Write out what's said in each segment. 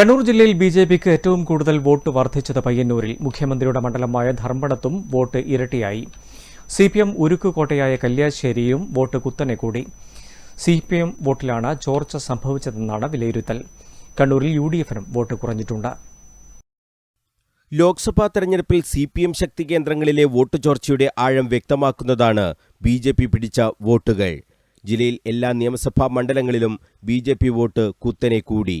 കണ്ണൂർ ജില്ലയിൽ B J പിക്ക് ഏറ്റവും കൂടുതൽ വോട്ട് വർദ്ധിച്ചത് പയ്യന്നൂരിൽ. മുഖ്യമന്ത്രിയുടെ മണ്ഡലമായ ധർമ്മടത്തും വോട്ട് ഇരട്ടിയായി. സി പി എം ഉരുക്കുകോട്ടയായ കല്യാശ്ശേരിയും വോട്ട് കുത്തനെ കൂടി. സി പി എം വോട്ടിലാണ് ചോർച്ച സംഭവിച്ചതെന്നാണ് വിലയിരുത്തൽ. കണ്ണൂരിൽ യു ഡി എഫിനും വോട്ട് കുറഞ്ഞിട്ടുണ്ട്. ലോക്സഭാ തെരഞ്ഞെടുപ്പിൽ സി പി എം ശക്തി കേന്ദ്രങ്ങളിലെ വോട്ട് ചോർച്ചയുടെ ആഴം വ്യക്തമാക്കുന്നതാണ് ബി ജെ പി പിടിച്ച വോട്ടുകൾ. ജില്ലയിൽ എല്ലാ നിയമസഭാ മണ്ഡലങ്ങളിലും ബി ജെ പി വോട്ട് കുത്തനെ കൂടി.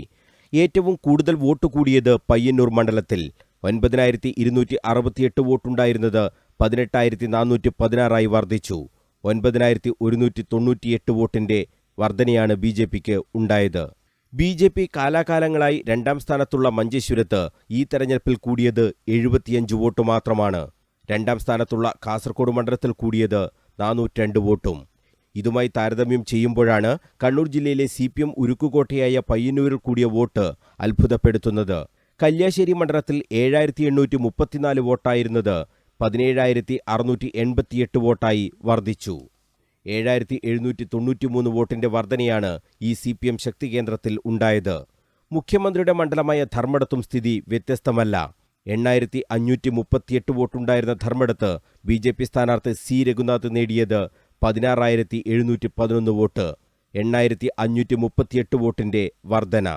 ഏറ്റവും കൂടുതൽ വോട്ട് കൂടിയത് പയ്യന്നൂർ മണ്ഡലത്തിൽ. ഒൻപതിനായിരത്തി ഇരുന്നൂറ്റി അറുപത്തിയെട്ട് വോട്ടുണ്ടായിരുന്നത് പതിനെട്ടായിരത്തി നാനൂറ്റി പതിനാറായി വർദ്ധിച്ചു. ഒൻപതിനായിരത്തി ഒരുന്നൂറ്റി തൊണ്ണൂറ്റിയെട്ട് വോട്ടിന്റെ വർധനയാണ് ബി ജെ പിക്ക് ഉണ്ടായത്. ബി ജെ പി കാലാകാലങ്ങളായി രണ്ടാം സ്ഥാനത്തുള്ള മഞ്ചേശ്വരത്ത് ഈ തെരഞ്ഞെടുപ്പിൽ കൂടിയത് എഴുപത്തിയഞ്ച് വോട്ട് മാത്രമാണ്. രണ്ടാം സ്ഥാനത്തുള്ള കാസർഗോഡ് മണ്ഡലത്തിൽ കൂടിയത് നാനൂറ്റിരണ്ട് വോട്ടും. ഇതുമായി താരതമ്യം ചെയ്യുമ്പോഴാണ് കണ്ണൂർ ജില്ലയിലെ സി പി എം ഉരുക്കുകോട്ടയായ പയ്യന്നൂരിൽ കൂടിയ വോട്ട് അത്ഭുതപ്പെടുത്തുന്നത്. കല്യാശ്ശേരി മണ്ഡലത്തിൽ ഏഴായിരത്തി എണ്ണൂറ്റി മുപ്പത്തിനാല് വോട്ടായിരുന്നത് പതിനേഴായിരത്തി അറുന്നൂറ്റി എൺപത്തിയെട്ട് വോട്ടായി വർദ്ധിച്ചു. ഏഴായിരത്തി എഴുന്നൂറ്റി തൊണ്ണൂറ്റിമൂന്ന് വോട്ടിന്റെ വർധനയാണ് ഈ സി പി എം ശക്തി കേന്ദ്രത്തിൽ ഉണ്ടായത്. മുഖ്യമന്ത്രിയുടെ മണ്ഡലമായ ധർമ്മടത്തും സ്ഥിതി വ്യത്യസ്തമല്ല. എണ്ണായിരത്തി അഞ്ഞൂറ്റി മുപ്പത്തിയെട്ട് വോട്ടുണ്ടായിരുന്ന ധർമ്മടത്ത് ബി ജെ പി സ്ഥാനാർത്ഥി സി രഘുനാഥ് നേടിയത് പതിനാറായിരത്തി എഴുന്നൂറ്റി പതിനൊന്ന് വോട്ട് എണ്ണായിരത്തി അഞ്ഞൂറ്റി മുപ്പത്തിയെട്ട് വോട്ടിന്റെ വർധന.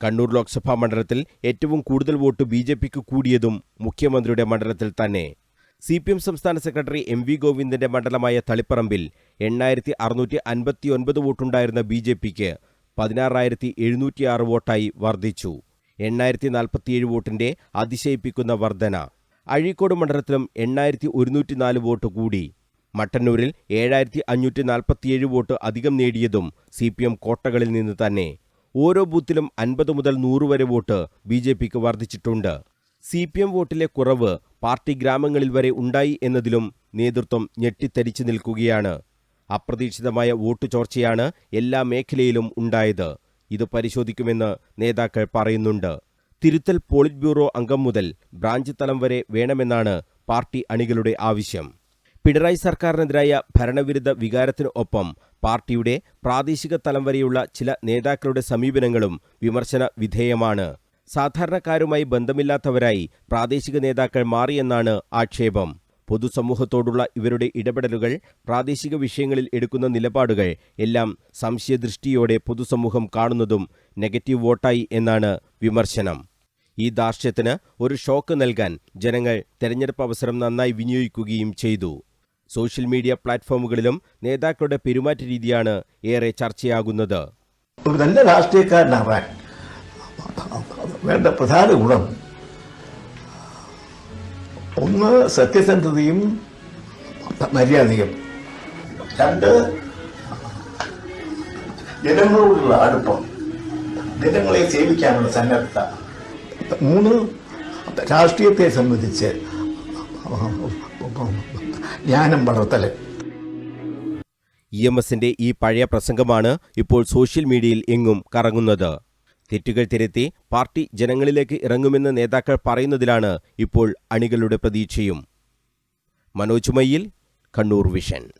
കണ്ണൂർ ലോക്സഭാ മണ്ഡലത്തിൽ ഏറ്റവും കൂടുതൽ വോട്ട് ബി ജെ പിക്ക് കൂടിയതും മുഖ്യമന്ത്രിയുടെ മണ്ഡലത്തിൽ തന്നെ. സി പി എം സംസ്ഥാന സെക്രട്ടറി എം വി ഗോവിന്ദന്റെ മണ്ഡലമായ തളിപ്പറമ്പിൽ എണ്ണായിരത്തി അറുന്നൂറ്റി അൻപത്തി ഒൻപത് വോട്ടുണ്ടായിരുന്ന ബി ജെ പിക്ക് പതിനാറായിരത്തി എഴുന്നൂറ്റിയാറ് വോട്ടായി വർദ്ധിച്ചു. എണ്ണായിരത്തി നാൽപ്പത്തിയേഴ് വോട്ടിന്റെ അതിശയിപ്പിക്കുന്ന വർധന. അഴീക്കോട് മണ്ഡലത്തിലും എണ്ണായിരത്തി ഒരുന്നൂറ്റി നാല് വോട്ട് കൂടി. മട്ടന്നൂരിൽ ഏഴായിരത്തി അഞ്ഞൂറ്റി നാൽപ്പത്തിയേഴ് വോട്ട് അധികം നേടിയതും സി പി എം കോട്ടകളിൽ നിന്ന് തന്നെ. ഓരോ ബൂത്തിലും അൻപത് മുതൽ നൂറ് വരെ വോട്ട് ബി ജെ പിക്ക് വർദ്ധിച്ചിട്ടുണ്ട്. സി പി എം വോട്ടിലെ കുറവ് പാർട്ടി ഗ്രാമങ്ങളിൽ വരെ ഉണ്ടായി എന്നതിലും നേതൃത്വം ഞെട്ടിത്തരിച്ചു നിൽക്കുകയാണ്. അപ്രതീക്ഷിതമായ വോട്ട് ചോർച്ചയാണ് എല്ലാ മേഖലയിലും ഉണ്ടായത്. ഇത് പരിശോധിക്കുമെന്ന് നേതാക്കൾ പറയുന്നുണ്ട്. തിരുത്തൽ പോളിറ്റ് ബ്യൂറോ അംഗം മുതൽ ബ്രാഞ്ച് തലം വരെ വേണമെന്നാണ് പാർട്ടി അണികളുടെ ആവശ്യം. പിണറായി സർക്കാരിനെതിരായ ഭരണവിരുദ്ധ വികാരത്തിനു ഒപ്പം പാർട്ടിയുടെ പ്രാദേശിക തലം വരെയുള്ള ചില നേതാക്കളുടെ സമീപനങ്ങളും വിമർശന വിധേയമാണ്. സാധാരണക്കാരുമായി ബന്ധമില്ലാത്തവരായി പ്രാദേശിക നേതാക്കൾ മാറിയെന്നാണ് ആക്ഷേപം. പൊതുസമൂഹത്തോടുള്ള ഇവരുടെ ഇടപെടലുകൾ പ്രാദേശിക വിഷയങ്ങളിൽ എടുക്കുന്ന നിലപാടുകൾ എല്ലാം സംശയദൃഷ്ടിയോടെ പൊതുസമൂഹം കാണുന്നതും നെഗറ്റീവ് വോട്ടായി എന്നാണ് വിമർശനം. ഈ ധാർഷ്ട്യത്തിന് ഒരു ഷോക്ക് നൽകാൻ ജനങ്ങൾ തെരഞ്ഞെടുപ്പ് അവസരം നന്നായി വിനിയോഗിക്കുകയും ചെയ്തു. സോഷ്യൽ മീഡിയ പ്ലാറ്റ്ഫോമുകളിലും നേതാക്കളുടെ പെരുമാറ്റ രീതിയാണ് ഏറെ ചർച്ചയാകുന്നത്. ഒരു നല്ല രാഷ്ട്രീയക്കാരനാവാൻ വേണ്ട പ്രധാന ഗുണം ഒന്ന് സത്യസന്ധതയും മര്യാദയും. രണ്ട് ജനങ്ങളോടുള്ള അടുപ്പം. ജനങ്ങളെ സേവിക്കാനുള്ള സന്നദ്ധത. മൂന്ന് രാഷ്ട്രീയത്തെ സംബന്ധിച്ച് ജ്ഞാനം വളർത്തൽ ഇ എം എസിന്റെ ഈ പഴയ പ്രസംഗമാണ് ഇപ്പോൾ സോഷ്യൽ മീഡിയയിൽ എങ്ങും കറങ്ങുന്നത്. തെറ്റുകൾ തിരുത്തി പാർട്ടി ജനങ്ങളിലേക്ക് ഇറങ്ങുമെന്ന് നേതാക്കൾ പറയുന്നതിലാണ് ഇപ്പോൾ അണികളുടെ പ്രതീക്ഷയും. മനോജ് മയ്യിൽ കണ്ണൂർ വിഷൻ.